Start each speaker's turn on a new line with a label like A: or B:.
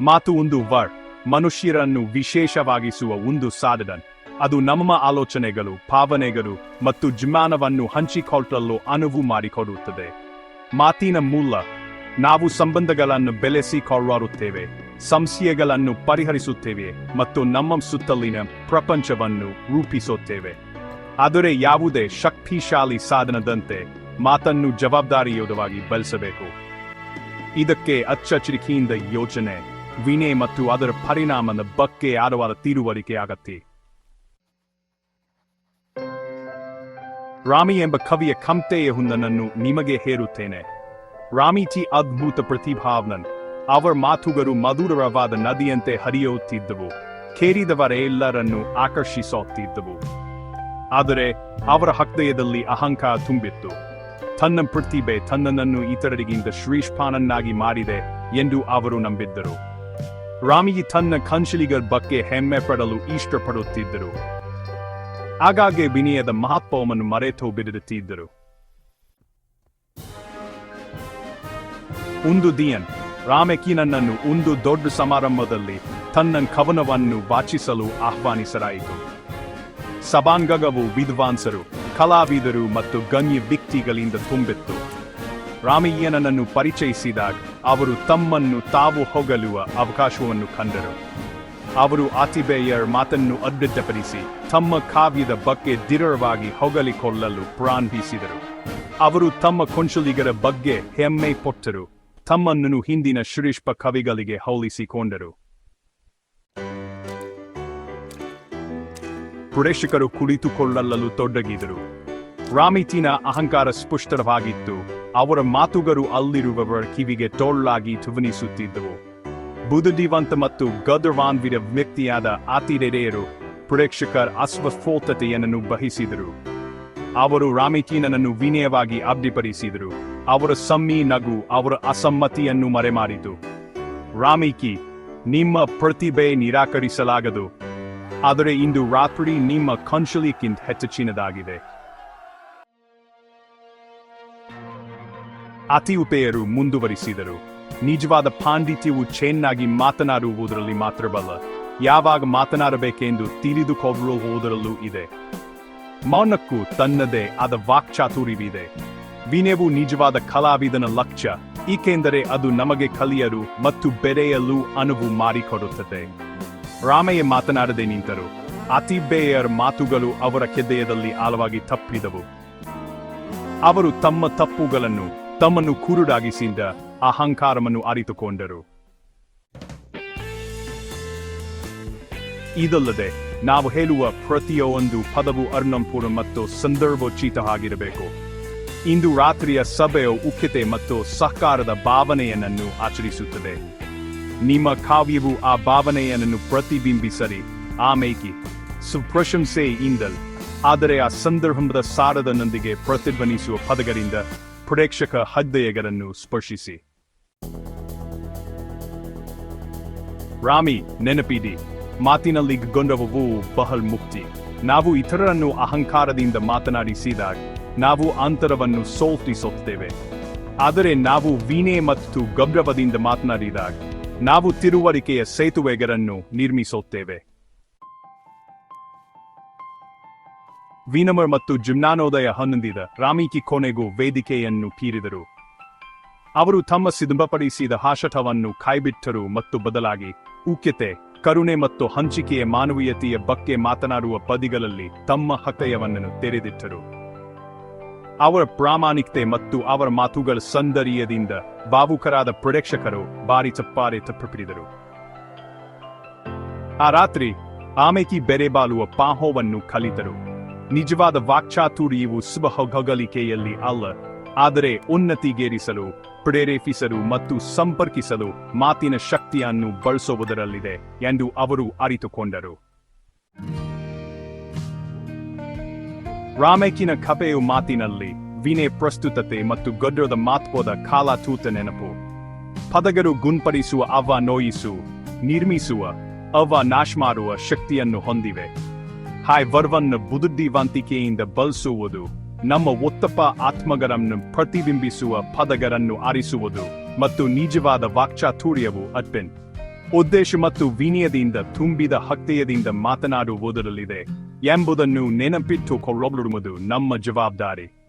A: ಮಾತು ಒಂದು ವರ್ ಮನುಷ್ಯರನ್ನು ವಿಶೇಷವಾಗಿಸುವ ಒಂದು ಸಾಧನ. ಅದು ನಮ್ಮ ಆಲೋಚನೆಗಳು, ಭಾವನೆಗಳು ಮತ್ತು ಜ್ಞಾನವನ್ನು ಹಂಚಿಕೊಳ್ಳಲು ಅನುವು ಮಾಡಿಕೊಡುತ್ತದೆ. ಮಾತಿನ ಮೂಲ. ನಾವು ಸಂಬಂಧಗಳನ್ನು ಬೆಳೆಸಿಕೊಳ್ಳುತ್ತೇವೆ ಸಂಶಯಗಳನ್ನು ಪರಿಹರಿಸುತ್ತೇವೆ ಮತ್ತು ನಮ್ಮ ಸುತ್ತಲಿನ ಪ್ರಪಂಚವನ್ನು ರೂಪಿಸುತ್ತೇವೆ. ಆದರೆ ಯಾವುದೇ ಶಕ್ತಿಶಾಲಿ ಸಾಧನದಂತೆ ಮಾತನ್ನು ಜವಾಬ್ದಾರಿಯುತವಾಗಿ ಬಳಸಬೇಕು. ಇದಕ್ಕೆ ಅಚ್ಚಚರಿಕೆಯಿಂದ ಯೋಚನೆ. ವಿನೆ ಮತ್ತು ಅದರ ಪರಿಣಾಮದ ಬಗ್ಗೆ ಆಳವಾದ ತಿಳುವಳಿಕೆ ಆಗತ್ತೆ. ರಾಮಿ ಎಂಬ ಕವಿಯ ಕಮ್ತೆಯ ಹುಂದನನ್ನು ನಿಮಗೆ ಹೇರುತ್ತೇನೆ. ರಾಮಿಚಿ ಅದ್ಭುತ ಪ್ರತಿಭಾವನನ್ ಅವರ ಮಾತುಗಳು ಮಧುರವಾದ ನದಿಯಂತೆ ಹರಿಯುತ್ತಿದ್ದವು. ಕೇರಿದವರೆಲ್ಲರನ್ನು ಆಕರ್ಷಿಸುತ್ತಿದ್ದವು. ಆದರೆ ಅವರ ಹೃದಯದಲ್ಲಿ ಅಹಂಕಾರ ತುಂಬಿತ್ತು. ತನ್ನ ಪ್ರತಿಭೆ ತನ್ನನನ್ನು ಇತರರಿಗಿಂತ ಶ್ರೀಷ್ಪಾನನ್ನಾಗಿ ಮಾಡಿದೆ ಎಂದು ಅವರು ನಂಬಿದ್ದರು. ರಾಮಿಯಿ ತನ್ನ ಕನ್ಶಲಿಗಳ ಬಗ್ಗೆ ಹೆಮ್ಮೆ ಪಡಲು ಇಷ್ಟಪಡುತ್ತಿದ್ದರು. ಆಗಾಗ್ಗೆ ವಿನಯದ ಮಹತ್ವವನ್ನು ಮರೆತು ಬಿಡುತ್ತಿದ್ದರು ಒಂದು ದಿಯನ್ ರಾಮೆಕಿನನ್ನು ಒಂದು ದೊಡ್ಡ ಸಮಾರಂಭದಲ್ಲಿ ತನ್ನ ಕವನವನ್ನು ವಾಚಿಸಲು ಆಹ್ವಾನಿಸಲಾಯಿತು. ಸಭಾಂಗವು ವಿದ್ವಾಂಸರು, ಕಲಾವಿದರು ಮತ್ತು ಗಣ್ಯ ವ್ಯಕ್ತಿಗಳಿಂದ ತುಂಬಿತ್ತು. ರಾಮಯ್ಯನನ್ನು ಪರಿಚಯಿಸಿದಾಗ ಅವರು ತಮ್ಮನ್ನು ತಾವು ಹೊಗಲುವ ಅವಕಾಶವನ್ನು ಕಂಡರು ಅವರು ಆತಿಬೇಯರ್ ಮಾತನ್ನು ಅಭಿವೃದ್ಧಿಪಡಿಸಿ ತಮ್ಮ ಕಾವ್ಯದ ಬಗ್ಗೆ ದೃಢವಾಗಿ ಹೊಗಳಿಕೊಳ್ಳಲು ಪ್ರಾರಂಭಿಸಿದರು. ಅವರು ತಮ್ಮ ಕೊಂಚಲಿಗರ ಬಗ್ಗೆ ಹೆಮ್ಮೆ ಪೊಟ್ಟರು. ತಮ್ಮನ್ನು ಹಿಂದಿನ ಶ್ರೀಷ್ಪ ಕವಿಗಳಿಗೆ ಹೋಲಿಸಿಕೊಂಡರು. ಪ್ರೇಕ್ಷಕರು ಕುಳಿತುಕೊಳ್ಳಲು ತೊಡಗಿದರು. ರಾಮಿತಿನ ಅಹಂಕಾರ ಸ್ಪಷ್ಟವಾಗಿತ್ತು. ಅವರ ಮಾತುಗರು ಅಲ್ಲಿರುವವರ ಕಿವಿಗೆ ಟೊಳ್ಳಾಗಿ ಧ್ವನಿಸುತ್ತಿದ್ದವು. ಬುದ್ಧಿವಂತ ಮತ್ತು ಗದರ್ವಾನ್ವಿರ ವ್ಯಕ್ತಿಯಾದ ಆತಿರೆಯರು ಪ್ರೇಕ್ಷಕರ ಅಸ್ವಸ್ಫೋತತೆಯನ್ನು ಬಹಿಸಿದರು. ಅವರು ರಾಮಿಕೀನನನ್ನು ವಿನಯವಾಗಿ ಅಬ್ಧಿಪಡಿಸಿದರು. ಅವರ ಸಮ್ಮಿ ನಗು ಅವರ ಅಸಮ್ಮತಿಯನ್ನು ಮರೆಮಾಡಿತು. ರಾಮಿಕಿ, ನಿಮ್ಮ ಪ್ರತಿಭೆ ನಿರಾಕರಿಸಲಾಗದು. ಆದರೆ ಇಂದು ರಾತ್ರಿ ನಿಮ್ಮ ಕನ್ಶಲಿಕ್ಕಿಂತ ಹೆಚ್ಚಿನದಾಗಿದೆ ಅತಿಯುಪೆಯರು ಮುಂದುವರಿಸಿದರು. ನಿಜವಾದ ಪಾಂಡಿತ್ಯವು ಚೆನ್ನಾಗಿ ಮಾತನಾಡುವುದರಲ್ಲಿ ಮಾತ್ರವಲ್ಲ ಯಾವಾಗ ಮಾತನಾಡಬೇಕೆಂದು ತಿಳಿದುಕೊಳ್ಳುವುದರಲ್ಲೂ ಇದೆ. ಮೌನಕ್ಕೂ ತನ್ನದೇ ಆದ ವಾಕ್ಚಾತುರ್ಯವಿದೆ. ವಿನಯವು ನಿಜವಾದ ಕಲಾವಿದನ ಲಕ್ಷ್ಯ, ಏಕೆಂದರೆ ಅದು ನಮಗೆ ಕಲಿಯಲು ಮತ್ತು ಬೆರೆಯಲು ಅನುವು ಮಾಡಿಕೊಡುತ್ತದೆ. ರಾಮಯ್ಯ ಮಾತನಾಡದೆ ನಿಂತರು. ಅತಿಬೇಯರ್ ಮಾತುಗಳು ಅವರ ಕೆದೆಯದಲ್ಲಿ ಆಳವಾಗಿ ತಪ್ಪಿದವು. ಅವರು ತಮ್ಮ ತಪ್ಪುಗಳನ್ನು ತಮ್ಮನ್ನು ಕುರುಡಾಗಿಸಿದ ಅಹಂಕಾರವನ್ನು ಅರಿತುಕೊಂಡರು. ಇದಲ್ಲದೆ, ನಾವು ಹೇಳುವ ಪ್ರತಿಯೊಂದು ಪದವು ಅರ್ಣಂಪೂರ್ಣ ಮತ್ತು ಸಂದರ್ಭೋಚಿತ ಆಗಿರಬೇಕು ಇಂದು ರಾತ್ರಿಯ ಸಭೆಯ ಉಖ್ಯತೆ ಮತ್ತು ಸಹಕಾರದ ಭಾವನೆಯನ್ನು ಆಚರಿಸುತ್ತದೆ. ನಿಮ್ಮ ಕಾವ್ಯವು ಆ ಭಾವನೆಯನ್ನು ಪ್ರತಿಬಿಂಬಿಸಲಿ. ಆಮೇಕಿ ಸುಪ್ರಶಂಸೆಯಿಂದಲ್ ಆದರೆ ಆ ಸಂದರ್ಭದ ಸಾರದನೊಂದಿಗೆ ಪ್ರತಿಧ್ವನಿಸುವ ಪದಗಳಿಂದ ಪ್ರೇಕ್ಷಕ ಹದ್ದೆಯಗರನ್ನು ಸ್ಪರ್ಶಿಸಿ. ರಾಮಿ, ನೆನಪಿಡಿ. ಮಾತಿನಲ್ಲಿ ಗೊಂದವವು ಬಹಳ ಮುಕ್ತಿ. ನಾವು ಇತರರನ್ನು ಅಹಂಕಾರದಿಂದ ಮಾತನಾಡಿಸಿದಾಗ ನಾವು ಅಂತರವನ್ನು ಸೋಲ್ತಿಸುತ್ತೇವೆ. ಆದರೆ ನಾವು ವೀಣೆ ಮತ್ತು ಗೌರವದಿಂದ ಮಾತನಾಡಿದಾಗ, ನಾವು ತಿರುವಳಿಕೆಯ ಸೇತುವೆಗಳನ್ನು ನಿರ್ಮಿಸುತ್ತೇವೆ. ವಿನಮ್ರ ಮತ್ತು ಜಿಮ್ನಾನೋದಯ ಹನ್ನೊಂದಿದ ರಾಮಿಕಿ ಕೊನೆಗೂ ವೇದಿಕೆಯನ್ನು ಪೀರಿದರು. ಅವರು ತಮ್ಮ ಸಿದ್ಧಪಡಿಸಿದ ಹಾಶಟವನ್ನು ಕಾಯ್ಬಿಟ್ಟರು ಮತ್ತು ಬದಲಾಗಿ ಉಕ್ಯತೆ ಕರುಣೆ ಮತ್ತು ಹಂಚಿಕೆಯ ಮಾನವೀಯತೆಯ ಬಗ್ಗೆ ಮಾತನಾಡುವ ಪದಿಗಳಲ್ಲಿ ತಮ್ಮ ಹೃದಯವನ್ನು ತೆರೆದಿಟ್ಟರು. ಅವರ ಪ್ರಾಮಾಣಿಕತೆ ಮತ್ತು ಅವರ ಮಾತುಗಳ ಸೌಂದರ್ಯದಿಂದ ಭಾವುಕರಾದ ಪ್ರೇಕ್ಷಕರು ಬಾರಿ ಚಪ್ಪಾರೆ ತಪ್ಪಿಡಿದರು ಆ ರಾತ್ರಿ ಆಮೆಕಿ ಬೆರೆ ಬಾಲುವ ಪಾಹೋವನ್ನು ಕಲಿತರು. ನಿಜವಾದ ವಾಕ್ಚಾತುರ್ಯವು ಹೊಗಳಿಕೆಯಲ್ಲಿ ಅಲ್ಲ, ಆದರೆ ಉನ್ನತಿಗೇರಿಸಲು, ಪ್ರೇರೇಪಿಸಲು ಮತ್ತು ಸಂಪರ್ಕಿಸಲು ಮಾತಿನ ಶಕ್ತಿಯನ್ನು ಬಳಸುವುದರಲ್ಲಿದೆ ಎಂದು ಅವರು ಅರಿತುಕೊಂಡರು. ರಾಮೇಕಿನ ಕಪೆಯು ಮಾತಿನಲ್ಲಿ ವಿನೆ ಪ್ರಸ್ತುತತೆ ಮತ್ತು ಗಡ್ಡದ ಮಾತ್ಪೋದ ಕಾಲಾತೂತ ನೆನಪು. ಪದಗರು ಗುಣಪಡಿಸುವ ಅವ ನೋಯಿಸು, ನಿರ್ಮಿಸುವ ಅವ ನಾಶ್ ಮಾಡುವ ಶಕ್ತಿಯನ್ನು ಹೊಂದಿವೆ. ಹಾಯ್ ವರ್ವನ್ನು ಬುದ್ಧಿವಂತಿಕೆಯಿಂದ ಬಳಸುವುದು, ನಮ್ಮ ಒತ್ತಪ್ಪ ಆತ್ಮಗರನ್ನು ಪ್ರತಿಬಿಂಬಿಸುವ ಪದಗರನ್ನು ಆರಿಸುವುದು ಮತ್ತು ನಿಜವಾದ ವಾಕ್ಚಾತುರ್ಯವು ಅಟ್ಪೆನ್ ಉದ್ದೇಶ ಮತ್ತು ವಿನಯದಿಂದ ತುಂಬಿದ ಹಕ್ತೆಯದಿಂದ ಮಾತನಾಡುವುದರಲ್ಲಿದೆ ಎಂಬುದನ್ನು ನೆನಪಿಟ್ಟುಕೊಳ್ಳುವುದು ನಮ್ಮ ಜವಾಬ್ದಾರಿ.